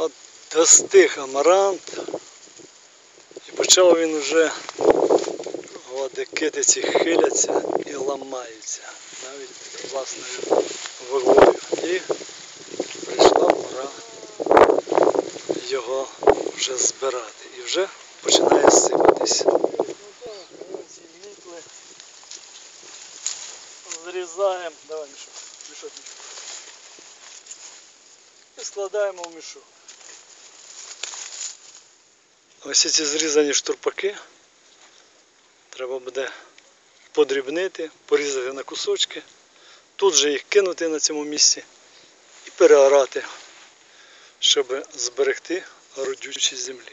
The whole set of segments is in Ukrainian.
От достиг амарант. І почав він вже де китиці хиляться і ламаються. Навіть власною вагою. І прийшла пора його вже збирати. І вже починає сипатись. Зрізаємо. Давай. Мішок, мішок. І складаємо в мішок. Ось ці зрізані штурпаки. Треба буде подрібнити, порізати на кусочки. Тут же їх кинути на цьому місці і переорати, щоб зберегти родючість землі.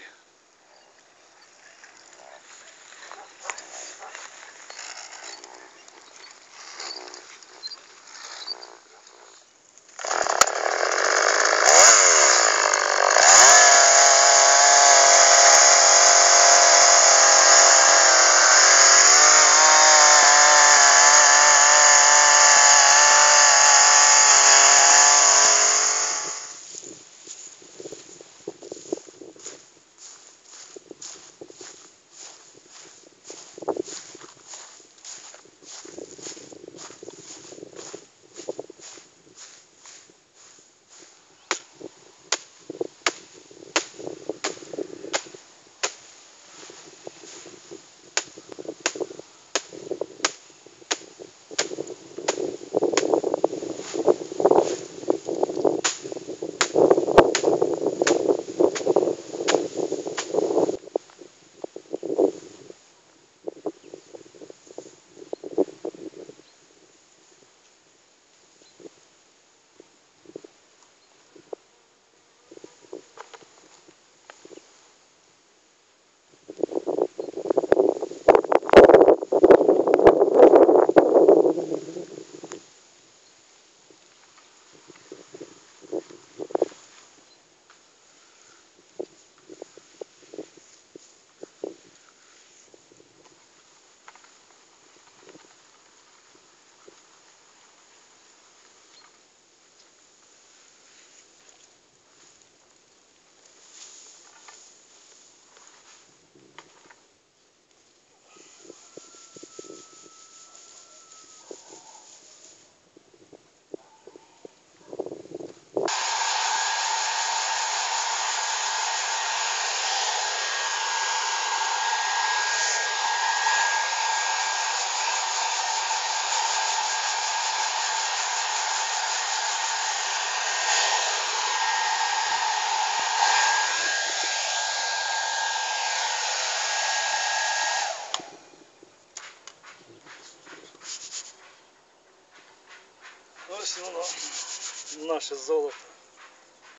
Ось воно, наше золото.